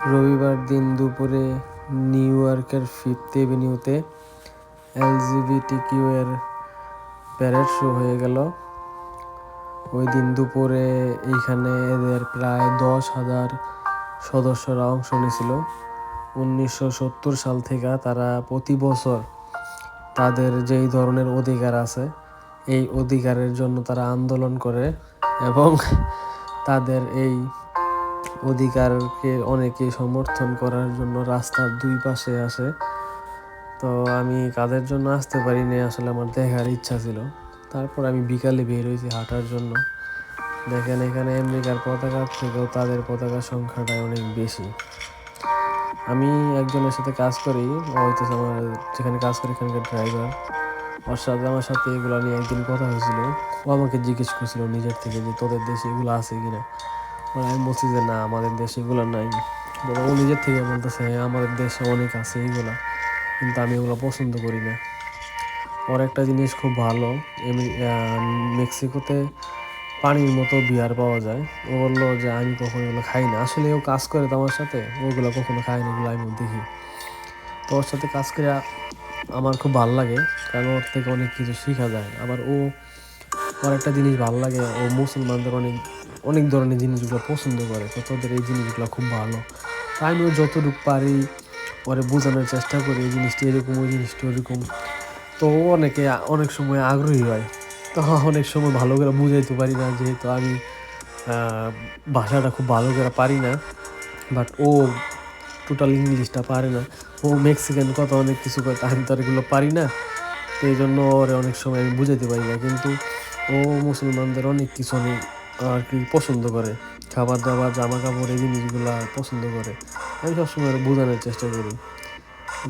রবিবার দিন দুপুরে নিউ ইয়র্কের ফিফথ এভিনিউতে এলজিবিটিকিউ এর প্যারেড শো হয়ে গেল। ওই দিন দুপুরে এইখানে এদের প্রায় দশ হাজার সদস্যরা অংশ নিয়েছিল। উনিশশো সত্তর সাল থেকে তারা প্রতি বছর তাদের যেই ধরনের অধিকার আছে, এই অধিকারের জন্য তারা আন্দোলন করে এবং তাদের এই অধিকারকে অনেকে সমর্থন করার জন্য রাস্তার দুই পাশে আসে। তো আমি কাদের জন্য আসতে পারিনি, আসলে আমার দেখার ইচ্ছা ছিল। তারপর আমি বিকালে বের হয়েছি হাঁটার জন্য। দেখেন এখানে আমেরিকার পতাকার থেকেও তাদের পতাকার সংখ্যাটা অনেক বেশি। আমি একজনের সাথে কাজ করি হইতেছে আমার যেখানে কাজ করি এখানকার ড্রাইভার ওর সাথে, আমার সাথে এগুলো নিয়ে একদিন কথা হয়েছিল। ও আমাকে জিজ্ঞেস করছিল নিজের থেকে যে তোদের দেশে এগুলো আছে কিনা। আর আমি বলছি যে না, আমাদের দেশে এগুলো নাই। ও নিজের থেকে বলতেছে হ্যাঁ আমাদের দেশে অনেক আছে এগুলা, কিন্তু আমি এগুলো পছন্দ করি না। ওর একটা জিনিস খুব ভালো মেক্সিকোতে পানির মতো বিয়ার পাওয়া যায়। ও বলল যে, আমি কখনো এগুলো খাই না। আসলে ও কাজ করে তো আমার সাথে, ওগুলো কখনো খাই না, এগুলো আমি দেখি। তো ওর সাথে কাজ করে আমার খুব ভালো লাগে, কারণ ওর থেকে অনেক কিছু শেখা যায়। আবার ও, ওর একটা জিনিস ভালো লাগে, ও মুসলমানদের অনেক অনেক ধরনের জিনিসগুলো পছন্দ করে, তো তোদের এই জিনিসগুলো খুব ভালো। তাই আমিও যতটুকু পারি পরে বোঝানোর চেষ্টা করি, এই জিনিসটি এরকম, ওই জিনিসটি ওরকম। তো অনেকে অনেক সময় আগ্রহী হয়, তো অনেক সময় ভালো করে বুঝাইতে পারি না, যেহেতু আমি ভাষাটা খুব ভালো করে পারি না। বাট ও টোটাল ইংলিশটা পারে না। ও মেক্সিকান কথা অনেক কিছু কথা আমি তো এগুলো পারি না। তো এই জন্য ওরে অনেক সময় আমি বুঝাইতে পারি না, কিন্তু ও মুসলমানদের অনেক কিছু অনেক আর কি পছন্দ করে। খাবার দাবার জামা কাপড় এই জিনিসগুলো পছন্দ করে। আমি সবসময় বোঝানোর চেষ্টা করি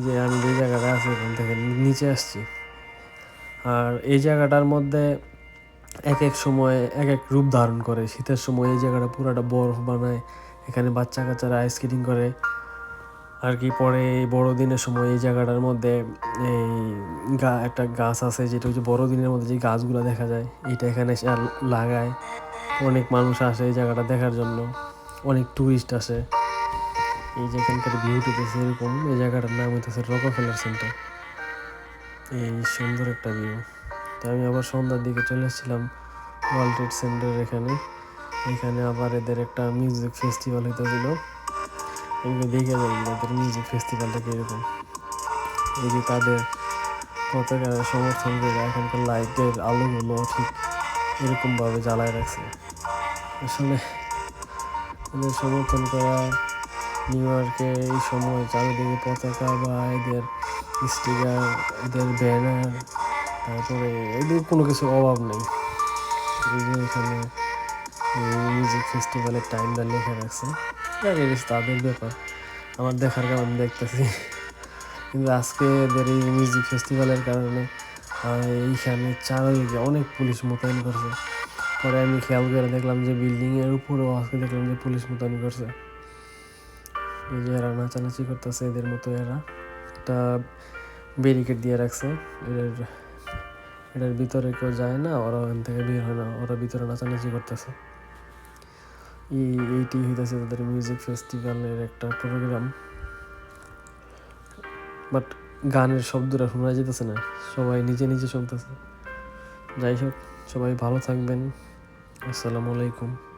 যে আমি যে জায়গাটা আছি এখান থেকে নিচে আসছি। আর এই জায়গাটার মধ্যে এক এক সময় এক এক রূপ ধারণ করে। শীতের সময় এই জায়গাটা পুরাটা বরফ বানায়, এখানে বাচ্চা কাচ্চারা আইস স্কেটিং করে। আর কি পরে বড়দিনের সময় এই জায়গাটার মধ্যে এই গা, একটা গাছ আছে যেটা হচ্ছে বড়দিনের মধ্যে যে গাছগুলো দেখা যায়, এটা এখানে এসে লাগায়। অনেক মানুষ আসে এই জায়গাটা দেখার জন্য। অনেক টুরিস্ট আসে। এই যে এখানকার ভিউটিতেছে এরকম, এই জায়গাটার নাম হইতেছে রকফেলার সেন্টার এই সুন্দর একটা ভিউ তো আমি আবার সন্ধ্যার দিকে চলে এসেছিলাম ওয়ার্ল্ড ট্রেড সেন্টার এখানে। এখানে আবার এদের একটা মিউজিক ফেস্টিভ্যাল হইতেছিল। আমি দেখে যাই, তাদের মিউজিক ফেস্টিভ্যালটা কীরকম এই যে তাদের পতাকা সমর্থন করে এখানকার লাইটের আলোগুলো ঠিক এরকমভাবে জ্বালায় রাখছে। আসলে এদের সমর্থন করা নিউ ইয়র্কে এই সময় চারিদিকে পতাকা বা এদের স্টিকার এদের ব্যানার তারপরে এদের কোনো কিছু অভাব নেই। এই যে এখানে মিউজিক ফেস্টিভ্যালের টাইমটা লেখা রাখছে। তাদের ব্যাপার। আমার দেখার কারণে দেখতেছি। কিন্তু আজকে এদের এই মিউজিক ফেস্টিভ্যালের কারণে এইখানে চারিদিকে অনেক পুলিশ মোতায়েন করছে। পরে আমি খেয়াল করে দেখলাম যে বিল্ডিং এর উপরেও আজকে দেখলাম যে পুলিশ মোতায়েন করছে। এই যে এরা নাচানাচি করতেছে এদের মতো এরা। একটা ব্যারিকেড দিয়ে রাখছে। এদের এটার ভিতরে কেউ যায় না, ওরা ওখান থেকে বের হয় না, ওরা ভিতরে নাচানাচি করতেছে। এইটি হইতেছে তাদের মিউজিক ফেস্টিভ্যালের একটা প্রোগ্রাম বাট গানের শব্দটা শোনা যেতেছে না, সবাই নিজে নিজে শুনতেছে। যাই হোক, সবাই ভালো থাকবেন। আসসালামু আলাইকুম।